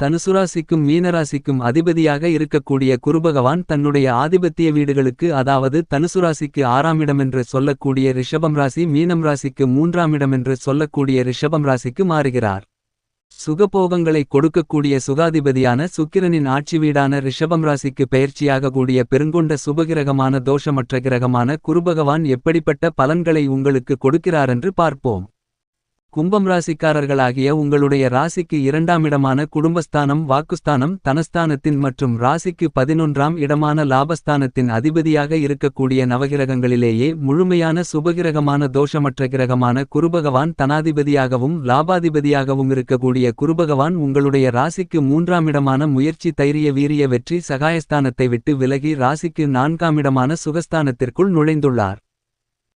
தனுசுராசிக்கும் மீனராசிக்கும் அதிபதியாக இருக்கக்கூடிய குருபகவான் தன்னுடைய ஆதிபத்திய வீடுகளுக்கு அதாவது தனுசுராசிக்கு ஆறாம் இடமென்று சொல்லக்கூடிய ரிஷபம் ராசி மீனம் ராசிக்கு மூன்றாம் இடமென்று சொல்லக்கூடிய ரிஷபம் ராசிக்கு மாறுகிறார். சுகபோகங்களை கொடுக்கக்கூடிய சுகாதிபதியான சுக்கிரனின் ஆட்சி வீடான ரிஷபம் ராசிக்கு பயிற்சியாக கூடிய பெருங்கொண்ட சுபகிரகமான தோஷமற்ற கிரகமான குருபகவான் எப்படிப்பட்ட பலன்களை உங்களுக்கு கொடுக்கிறாரென்று பார்ப்போம். கும்பம் ராசிக்காரர்களாகிய உங்களுடைய ராசிக்கு இரண்டாம் இடமான குடும்பஸ்தானம் வாக்குஸ்தானம் தனஸ்தானத்தின் மற்றும் ராசிக்கு பதினொன்றாம் இடமான லாபஸ்தானத்தின் அதிபதியாக இருக்கக்கூடிய நவகிரகங்களிலேயே முழுமையான சுபகிரகமான தோஷமற்ற கிரகமான குருபகவான் தனாதிபதியாகவும் லாபாதிபதியாகவும் இருக்கக்கூடிய குருபகவான் உங்களுடைய ராசிக்கு மூன்றாம் இடமான முயற்சி தைரிய வீரிய வெற்றி சகாயஸ்தானத்தை விட்டு விலகி ராசிக்கு நான்காம் இடமான சுகஸ்தானத்திற்குள் நுழைந்துள்ளார்.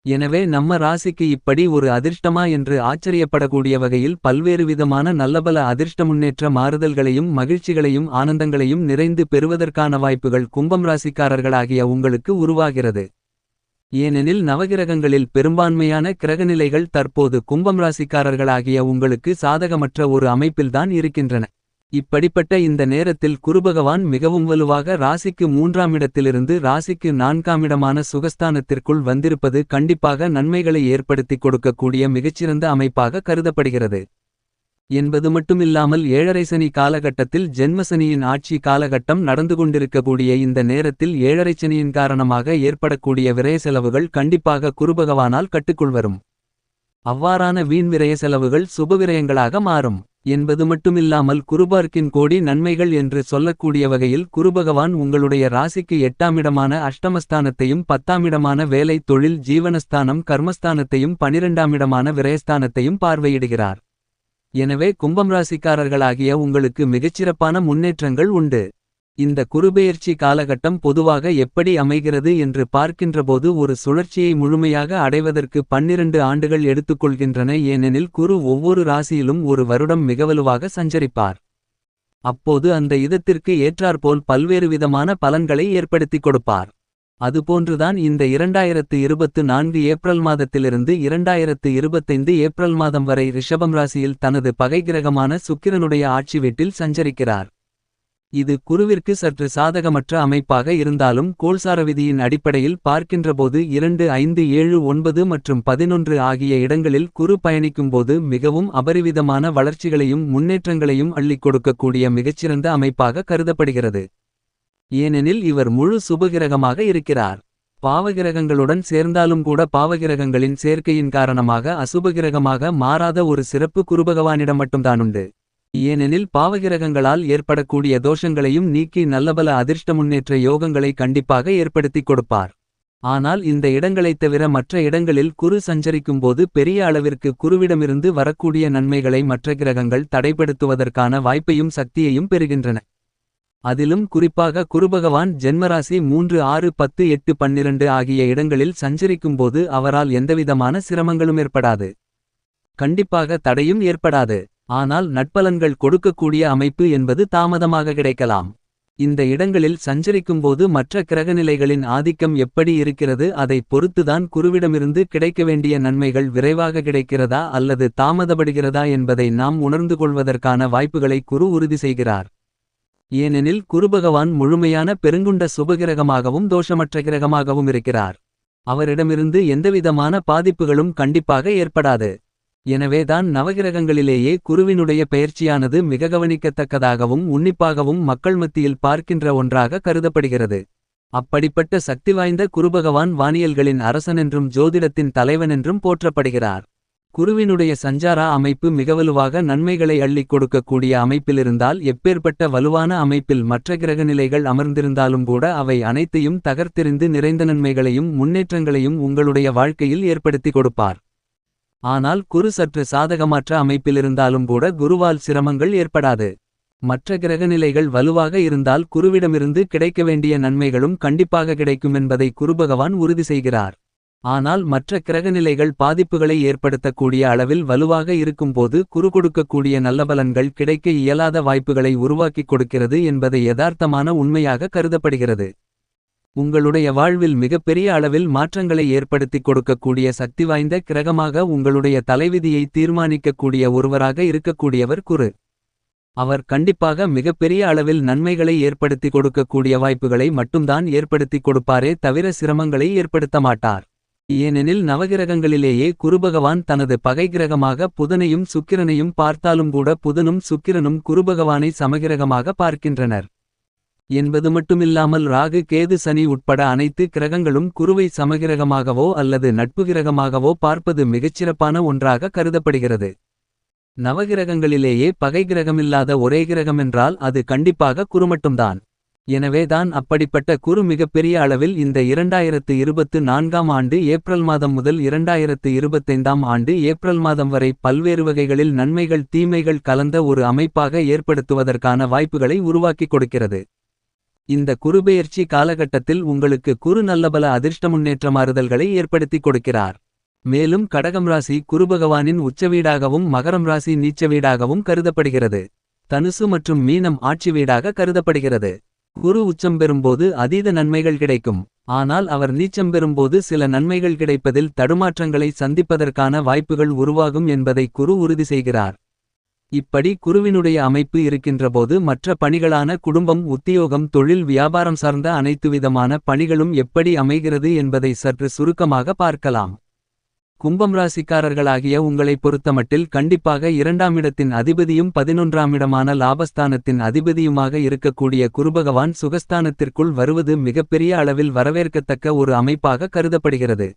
எனவே நம்ம ராசிக்கு இப்படி ஒரு அதிர்ஷ்டமா என்று ஆச்சரியப்படக்கூடிய வகையில் பல்வேறு விதமான நல்லபல அதிர்ஷ்ட முன்னேற்ற மாறுதல்களையும் மகிழ்ச்சிகளையும் ஆனந்தங்களையும் நிறைந்து பெறுவதற்கான வாய்ப்புகள் கும்பம் ராசிக்காரர்களாகிய உங்களுக்கு உருவாகிறது. ஏனெனில் நவகிரகங்களில் பெரும்பான்மையான கிரகநிலைகள் தற்போது கும்பம் ராசிக்காரர்களாகிய உங்களுக்கு சாதகமற்ற ஒரு அமைப்பில்தான் இருக்கின்றன. இப்படிப்பட்ட இந்த நேரத்தில் குருபகவான் மிகவும் வலுவாக ராசிக்கு மூன்றாம் இடத்திலிருந்து ராசிக்கு நான்காம் இடமான சுகஸ்தானத்திற்குள் வந்திருப்பது கண்டிப்பாக நன்மைகளை ஏற்படுத்திக் கொடுக்கக்கூடிய மிகச்சிறந்த அமைப்பாக கருதப்படுகிறது. என்பது மட்டுமில்லாமல் ஏழரை சனி காலகட்டத்தில் ஜென்மசனியின் ஆட்சி காலகட்டம் நடந்து கொண்டிருக்கக்கூடிய இந்த நேரத்தில் ஏழரை சனியின் காரணமாக ஏற்படக்கூடிய விரய செலவுகள் கண்டிப்பாக குருபகவானால் கட்டுக்குள் வரும். அவ்வாறான வீண் விரய செலவுகள் சுபவிரயங்களாக மாறும். என்பது மட்டுமில்லாமல் குருபார்க்கின் கோடி நன்மைகள் என்று சொல்லக்கூடிய வகையில் குருபகவான் உங்களுடைய ராசிக்கு எட்டாமிடமான அஷ்டமஸ்தானத்தையும் பத்தாமிடமான வேலை தொழில் ஜீவனஸ்தானம் கர்மஸ்தானத்தையும் பனிரெண்டாமிடமான விரயஸ்தானத்தையும் பார்வையிடுகிறார். எனவே கும்பம் ராசிக்காரர்களாகிய உங்களுக்கு மிகச்சிறப்பான முன்னேற்றங்கள் உண்டு. இந்த குருபெயர்ச்சி காலகட்டம் பொதுவாக எப்படி அமைகிறது என்று பார்க்கின்றபோது ஒரு சுழற்சியை முழுமையாக அடைவதற்கு பன்னிரண்டு ஆண்டுகள் எடுத்துக்கொள்கின்றன ஏனெனில் குரு ஒவ்வொரு ராசியிலும் ஒரு வருடம் மிகவலுவாக சஞ்சரிப்பார். அப்போது அந்த இதத்திற்கு ஏற்றாற்போல் பல்வேறு விதமான பலன்களை ஏற்படுத்திக் கொடுப்பார். அதுபோன்றுதான் இந்த இரண்டாயிரத்து இருபத்து நான்கு ஏப்ரல் மாதத்திலிருந்து இரண்டாயிரத்து இருபத்தைந்து ஏப்ரல் மாதம் வரை ரிஷபம் ராசியில் தனது பகை கிரகமான சுக்கிரனுடைய ஆட்சி வீட்டில் சஞ்சரிக்கிறார். இது குருவிற்கு சற்று சாதகமற்ற அமைப்பாக இருந்தாலும் கோள்சார விதியின் அடிப்படையில் பார்க்கின்றபோது இரண்டு ஐந்து ஏழு ஒன்பது மற்றும் பதினொன்று ஆகிய இடங்களில் குரு பயணிக்கும்போது மிகவும் அபரிவிதமான வளர்ச்சிகளையும் முன்னேற்றங்களையும் அள்ளிக் கொடுக்கக்கூடிய மிகச்சிறந்த அமைப்பாக கருதப்படுகிறது. ஏனெனில் இவர் முழு சுபகிரகமாக இருக்கிறார். பாவகிரகங்களுடன் சேர்ந்தாலும் கூட பாவகிரகங்களின் சேர்க்கையின் காரணமாக அசுபகிரகமாக மாறாத ஒரு சிறப்பு குருபகவானிடம் மட்டும்தானுண்டு ஏனெனில் பாவகிரகங்களால் ஏற்படக்கூடிய தோஷங்களையும் நீக்கி நல்லபல அதிர்ஷ்ட முன்னேற்ற யோகங்களை கண்டிப்பாக ஏற்படுத்திக் கொடுப்பார். ஆனால் இந்த இடங்களைத் தவிர மற்ற இடங்களில் குரு சஞ்சரிக்கும்போது பெரிய அளவிற்கு குருவிடமிருந்து வரக்கூடிய நன்மைகளை மற்ற கிரகங்கள் தடைப்படுத்துவதற்கான வாய்ப்பையும் சக்தியையும் பெறுகின்றன. அதிலும் குறிப்பாக குருபகவான் ஜென்மராசி மூன்று ஆறு பத்து எட்டு பன்னிரண்டு ஆகிய இடங்களில் சஞ்சரிக்கும்போது அவரால் எந்தவிதமான சிரமங்களும் ஏற்படாது. கண்டிப்பாக தடையும் ஏற்படாது. ஆனால் நட்பலன்கள் கொடுக்கக்கூடிய அமைப்பு என்பது தாமதமாக கிடைக்கலாம். இந்த இடங்களில் சஞ்சரிக்கும்போது மற்ற கிரகநிலைகளின் ஆதிக்கம் எப்படி இருக்கிறது அதை பொறுத்துதான் குருவிடமிருந்து கிடைக்க வேண்டிய நன்மைகள் விரைவாக கிடைக்கிறதா அல்லது தாமதப்படுகிறதா என்பதை நாம் உணர்ந்து கொள்வதற்கான வாய்ப்புகளை குரு உறுதி செய்கிறார். ஏனெனில் குருபகவான் முழுமையான பெருங்குண்ட சுபகிரகமாகவும் தோஷமற்ற கிரகமாகவும் இருக்கிறார். அவரிடமிருந்து எந்தவிதமான பாதிப்புகளும் கண்டிப்பாக ஏற்படாது. எனவேதான் நவகிரகங்களிலேயே குருவினுடைய பெயர்ச்சியானது மிக கவனிக்கத்தக்கதாகவும் உன்னிப்பாகவும் மக்கள் மத்தியில் பார்க்கின்ற ஒன்றாக கருதப்படுகிறது. அப்படிப்பட்ட சக்தி வாய்ந்த குருபகவான் வானியல்களின் அரசனென்றும் ஜோதிடத்தின் தலைவனென்றும் போற்றப்படுகிறார். குருவினுடைய சஞ்சாரா அமைப்பு மிகவலுவாக நன்மைகளை அள்ளிக் கொடுக்கக்கூடிய அமைப்பிலிருந்தால் எப்பேற்பட்ட வலுவான அமைப்பில் மற்ற கிரகநிலைகள் அமர்ந்திருந்தாலும் கூட அவை அனைத்தையும் தகர்த்தெறிந்து நிறைந்த நன்மைகளையும் முன்னேற்றங்களையும் உங்களுடைய வாழ்க்கையில் ஏற்படுத்திக் கொடுப்பார். ஆனால் குரு சற்று சாதகமற்ற அமைப்பிலிருந்தாலும் கூட குருவால் சிரமங்கள் ஏற்படாது. மற்ற கிரகநிலைகள் வலுவாக இருந்தால் குருவிடமிருந்து கிடைக்க வேண்டிய நன்மைகளும் கண்டிப்பாக கிடைக்கும் என்பதை குருபகவான் உறுதி செய்கிறார். ஆனால் மற்ற கிரகநிலைகள் பாதிப்புகளை ஏற்படுத்தக்கூடிய அளவில் வலுவாக இருக்கும்போது குரு கொடுக்கக்கூடிய நல்ல பலன்கள் கிடைக்க இயலாத வாய்ப்புகளை உருவாக்கிக் கொடுக்கிறது என்பதை யதார்த்தமான உண்மையாக கருதப்படுகிறது. உங்களுடைய வாழ்வில் மிகப்பெரிய அளவில் மாற்றங்களை ஏற்படுத்திக் கொடுக்கக்கூடிய சக்திவாய்ந்த கிரகமாக உங்களுடைய தலைவிதியை தீர்மானிக்கக்கூடிய ஒருவராக இருக்கக்கூடியவர் குரு. அவர் கண்டிப்பாக மிகப்பெரிய அளவில் நன்மைகளை ஏற்படுத்தி கொடுக்கக்கூடிய வாய்ப்புகளை மட்டும்தான் ஏற்படுத்தி கொடுப்பாரே தவிர சிரமங்களை ஏற்படுத்த மாட்டார். ஏனெனில் நவகிரகங்களிலேயே குருபகவான் தனது பகை கிரகமாக புதனையும் சுக்கிரனையும் பார்த்தாலும் கூட புதனும் சுக்கிரனும் குருபகவானை சமகிரகமாக பார்க்கின்றனர். என்பது மட்டுமில்லாமல் ராகு கேது சனி உட்பட அனைத்து கிரகங்களும் குருவை சமகிரகமாகவோ அல்லது நட்பு கிரகமாகவோ பார்ப்பது மிகச்சிறப்பான ஒன்றாக கருதப்படுகிறது. நவகிரகங்களிலேயே பகை கிரகமில்லாத ஒரே கிரகமென்றால் அது கண்டிப்பாக குரு மட்டும்தான். எனவேதான் அப்படிப்பட்ட குரு மிகப்பெரிய அளவில் இந்த இரண்டாயிரத்து இருபத்து நான்காம் ஆண்டு ஏப்ரல் மாதம் முதல் இரண்டாயிரத்து இருபத்தைந்தாம் ஆண்டு ஏப்ரல் மாதம் வரை பல்வேறு வகைகளில் நன்மைகள் தீமைகள் கலந்த ஒரு அமைப்பாக ஏற்படுத்துவதற்கான வாய்ப்புகளை உருவாக்கிக் கொடுக்கிறது. இந்த குருபெயர்ச்சி காலகட்டத்தில் உங்களுக்கு குரு நல்லபல அதிர்ஷ்ட முன்னேற்ற மாறுதல்களை ஏற்படுத்திக் கொடுக்கிறார். மேலும் கடகம் ராசி குருபகவானின் உச்சவீடாகவும் மகரம் ராசி நீச்ச வீடாகவும் கருதப்படுகிறது. தனுசு மற்றும் மீனம் ஆட்சி வீடாக கருதப்படுகிறது. குரு உச்சம் பெறும்போது அதீத நன்மைகள் கிடைக்கும். ஆனால் அவர் நீச்சம் பெறும்போது சில நன்மைகள் கிடைப்பதில் தடுமாற்றங்களை சந்திப்பதற்கான வாய்ப்புகள் உருவாகும் என்பதை குரு உறுதி செய்கிறார். இப்படி குருவினுடைய அமைப்பு இருக்கின்றபோது மற்ற பணிகளான குடும்பம் உத்தியோகம் தொழில் வியாபாரம் சார்ந்த அனைத்து விதமான பணிகளும் எப்படி அமைகிறது என்பதை சற்று சுருக்கமாக பார்க்கலாம். கும்பம் ராசிக்காரர்களாகிய உங்களை பொறுத்தமட்டில் கண்டிப்பாக இரண்டாம் இடத்தின் அதிபதியும் பதினொன்றாம் இடமான லாபஸ்தானத்தின் அதிபதியுமாக இருக்கக்கூடிய குருபகவான் சுகஸ்தானத்திற்குள் வருவது மிகப்பெரிய அளவில் வரவேற்கத்தக்க ஒரு அமைப்பாக கருதப்படுகிறது.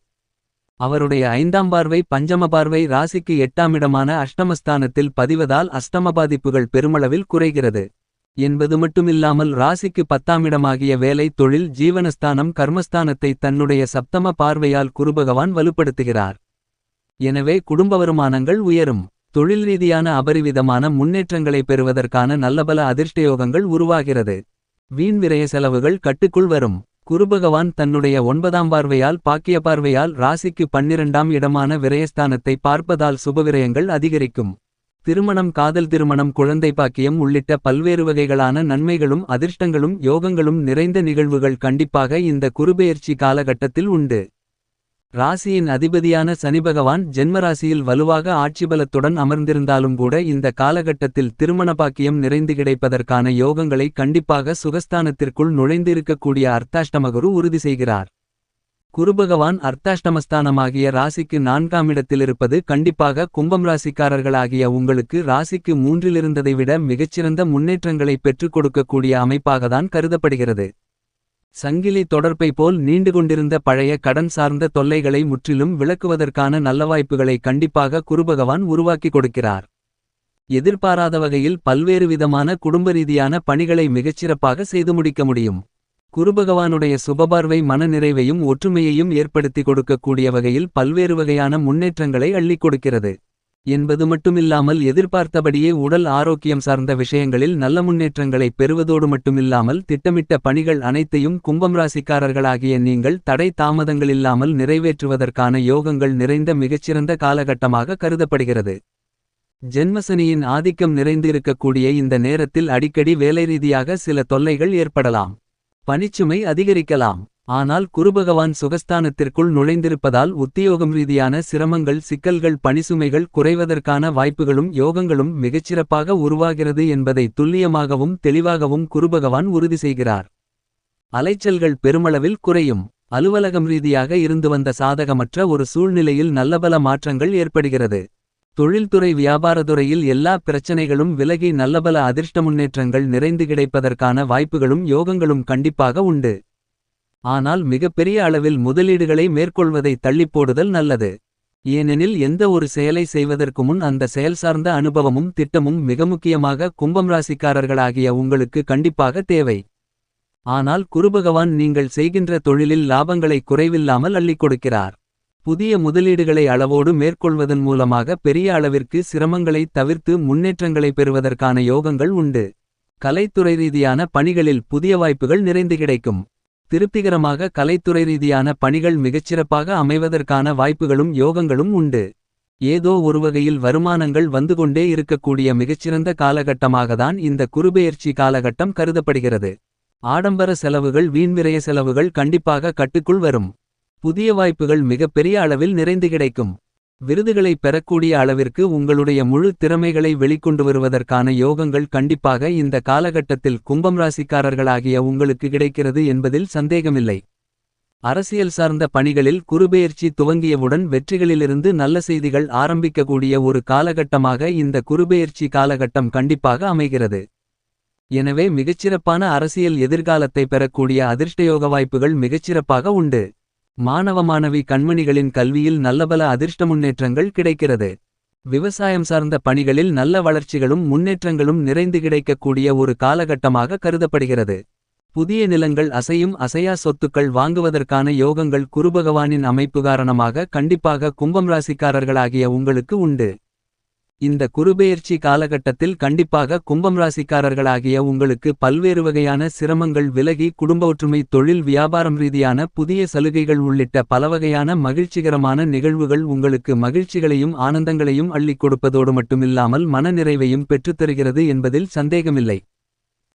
அவருடைய ஐந்தாம் பார்வை பஞ்சம பார்வை ராசிக்கு எட்டாம் இடமான அஷ்டமஸ்தானத்தில் பதிவதால் அஷ்டம பாதிப்புகள் பெருமளவில் குறைகிறது. என்பது மட்டுமில்லாமல் ராசிக்கு பத்தாம் இடமாகிய வேலை தொழில் ஜீவனஸ்தானம் கர்மஸ்தானத்தை தன்னுடைய சப்தம பார்வையால் குருபகவான் வலுப்படுத்துகிறார். எனவே குடும்ப வருமானங்கள் உயரும். தொழில் ரீதியான அபரிவிதமான முன்னேற்றங்களை பெறுவதற்கான நல்லபல அதிர்ஷ்டயோகங்கள் உருவாகிறது. வீண் விரய செலவுகள் கட்டுக்குள் வரும். குருபகவான் தன்னுடைய ஒன்பதாம் பார்வையால் பாக்கிய பார்வையால் ராசிக்கு பன்னிரண்டாம் இடமான விரயஸ்தானத்தை பார்ப்பதால் சுபவிரயங்கள் அதிகரிக்கும். திருமணம் காதல் திருமணம் குழந்தை பாக்கியம் உள்ளிட்ட பல்வேறு வகைகளான நன்மைகளும் அதிர்ஷ்டங்களும் யோகங்களும் நிறைந்த நிகழ்வுகள் கண்டிப்பாக இந்த குருபெயர்ச்சி காலகட்டத்தில் உண்டு. ராசியின் அதிபதியான சனிபகவான் ஜென்மராசியில் வலுவாக ஆட்சிபலத்துடன் அமர்ந்திருந்தாலும் கூட இந்த காலகட்டத்தில் திருமண பாக்கியம் நிறைந்து கிடைப்பதற்கான யோகங்களை கண்டிப்பாக சுகஸ்தானத்திற்குள் நுழைந்திருக்கக்கூடிய அர்த்தாஷ்டமகுரு உறுதி செய்கிறார். குருபகவான் அர்த்தாஷ்டமஸ்தானமாகிய ராசிக்கு நான்காம் இடத்திலிருப்பது கண்டிப்பாக கும்பம் ராசிக்காரர்களாகிய உங்களுக்கு ராசிக்கு மூன்றிலிருந்ததை விட மிகச்சிறந்த முன்னேற்றங்களை பெற்றுக் கொடுக்கக்கூடிய அமைப்பாகத்தான் கருதப்படுகிறது. சங்கிலி தொடர்பை போல் நீண்டு கொண்டிருந்த பழைய கடன் சார்ந்த தொல்லைகளை முற்றிலும் விளக்குவதற்கான நல்ல வாய்ப்புகளை கண்டிப்பாக குருபகவான் உருவாக்கி கொடுக்கிறார். எதிர்பாராத வகையில் பல்வேறு விதமான குடும்ப ரீதியான பணிகளை மிகச்சிறப்பாக செய்து முடிக்க முடியும். குருபகவானுடைய சுபபார்வை மனநிறைவையும் ஒற்றுமையையும் ஏற்படுத்தி கொடுக்கக்கூடிய வகையில் பல்வேறு வகையான முன்னேற்றங்களை அள்ளிக் கொடுக்கிறது. என்பது மட்டுமில்லாமல் எதிர்பார்த்தபடியே உடல் ஆரோக்கியம் சார்ந்த விஷயங்களில் நல்ல முன்னேற்றங்களை பெறுவதோடு மட்டுமில்லாமல் திட்டமிட்ட பணிகள் அனைத்தையும் கும்பம் ராசிக்காரர்களாகிய நீங்கள் தடை தாமதங்களில்லாமல் நிறைவேற்றுவதற்கான யோகங்கள் நிறைந்த மிகச்சிறந்த காலகட்டமாக கருதப்படுகிறது. ஜென்மசனியின் ஆதிக்கம் நிறைந்திருக்கக்கூடிய இந்த நேரத்தில் அடிக்கடி வேலை ரீதியாக சில தொல்லைகள் ஏற்படலாம். பணிச்சுமை அதிகரிக்கலாம். ஆனால் குருபகவான் சுகஸ்தானத்திற்குள் நுழைந்திருப்பதால் உத்தியோகம் ரீதியான சிரமங்கள் சிக்கல்கள் பணிசுமைகள் குறைவதற்கான வாய்ப்புகளும் யோகங்களும் மிகச்சிறப்பாக உருவாகிறது என்பதை துல்லியமாகவும் தெளிவாகவும் குருபகவான் உறுதி செய்கிறார். அலைச்சல்கள் பெருமளவில் குறையும். அலுவலகம் ரீதியாக இருந்து வந்த சாதகமற்ற ஒரு சூழ்நிலையில் நல்லபல மாற்றங்கள் ஏற்படுகிறது. தொழில்துறை வியாபாரத்துறையில் எல்லா பிரச்சனைகளும் விலகி நல்லபல அதிர்ஷ்ட முன்னேற்றங்கள் நிறைந்து கிடைப்பதற்கான வாய்ப்புகளும் யோகங்களும் கண்டிப்பாக உண்டு. ஆனால் மிகப்பெரிய அளவில் முதலீடுகளை மேற்கொள்வதை தள்ளிப்போடுதல் நல்லது. ஏனெனில் எந்த ஒரு செயலை செய்வதற்கு முன் அந்த செயல் சார்ந்த அனுபவமும் திட்டமும் மிக முக்கியமாக கும்பம் ராசிக்காரர்களாகிய உங்களுக்கு கண்டிப்பாக தேவை. ஆனால் குருபகவான் நீங்கள் செய்கின்ற தொழிலில் லாபங்களை குறைவில்லாமல் அள்ளிக் கொடுக்கிறார். புதிய முதலீடுகளை அளவோடு மேற்கொள்வதன் மூலமாக பெரிய அளவிற்கு சிரமங்களை தவிர்த்து முன்னேற்றங்களை பெறுவதற்கான யோகங்கள் உண்டு. கலைத்துறை ரீதியான பணிகளில் புதிய வாய்ப்புகள் நிறைந்து கிடைக்கும். திருப்திகரமாக கலைத்துறை ரீதியான பணிகள் மிகச்சிறப்பாக அமைவதற்கான வாய்ப்புகளும் யோகங்களும் உண்டு. ஏதோ ஒருவகையில் வருமானங்கள் வந்து கொண்டே இருக்கக்கூடிய மிகச்சிறந்த காலகட்டமாகத்தான் இந்த குருபெயர்ச்சி காலகட்டம் கருதப்படுகிறது. ஆடம்பர செலவுகள் வீண்விரய செலவுகள் கண்டிப்பாக கட்டுக்குள் வரும். புதிய வாய்ப்புகள் மிகப்பெரிய அளவில் நிறைந்து கிடைக்கும். விருதுகளை பெறக்கூடிய அளவிற்கு உங்களுடைய முழு திறமைகளை வெளிக்கொண்டு வருவதற்கான யோகங்கள் கண்டிப்பாக இந்த காலகட்டத்தில் கும்பம் ராசிக்காரர்களாகிய உங்களுக்கு கிடைக்கிறது என்பதில் சந்தேகமில்லை. அரசியல் சார்ந்த பணிகளில் குருபெயர்ச்சி துவங்கியவுடன் வெற்றிகளிலிருந்து நல்ல செய்திகள் ஆரம்பிக்கக்கூடிய ஒரு காலகட்டமாக இந்த குருபெயர்ச்சி காலகட்டம் கண்டிப்பாக அமைகிறது. எனவே மிகச்சிறப்பான அரசியல் எதிர்காலத்தை பெறக்கூடிய அதிர்ஷ்டயோக வாய்ப்புகள் மிகச்சிறப்பாக உண்டு. மாணவ மாணவி கண்மணிகளின் கல்வியில் நல்லபல அதிர்ஷ்ட முன்னேற்றங்கள் கிடைக்கிறது. விவசாயம் சார்ந்த பணிகளில் நல்ல வளர்ச்சிகளும் முன்னேற்றங்களும் நிறைந்து கிடைக்கக்கூடிய ஒரு காலகட்டமாக கருதப்படுகிறது. புதிய நிலங்கள் அசையும் அசையா சொத்துக்கள் வாங்குவதற்கான யோகங்கள் குருபகவானின் அமைப்பு காரணமாக கண்டிப்பாக கும்பம் ராசிக்காரர்களாகிய உங்களுக்கு உண்டு. இந்த குருபெயர்ச்சி காலகட்டத்தில் கண்டிப்பாக கும்பம் ராசிக்காரர்களாகிய உங்களுக்கு பல்வேறு வகையான சிரமங்கள் விலகி குடும்ப ஒற்றுமை தொழில் வியாபாரம் ரீதியான புதிய சலுகைகள் உள்ளிட்ட பலவகையான மகிழ்ச்சிகரமான நிகழ்வுகள் உங்களுக்கு மகிழ்ச்சிகளையும் ஆனந்தங்களையும் அள்ளிக் கொடுப்பதோடு மட்டுமில்லாமல் மனநிறைவையும் பெற்றுத்தருகிறது என்பதில் சந்தேகமில்லை.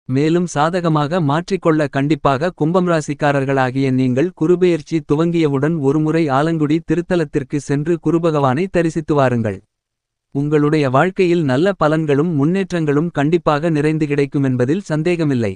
மேலும் சாதகமாக மாற்றிக்கொள்ள கண்டிப்பாக கும்பம் ராசிக்காரர்களாகிய நீங்கள் குருபெயர்ச்சி துவங்கியவுடன் ஒருமுறை ஆலங்குடி திருத்தலத்திற்கு சென்று குருபகவானை தரிசித்து வாருங்கள். உங்களுடைய வாழ்க்கையில் நல்ல பலன்களும் முன்னேற்றங்களும் கண்டிப்பாக நிறைந்து கிடைக்கும் என்பதில் சந்தேகமில்லை.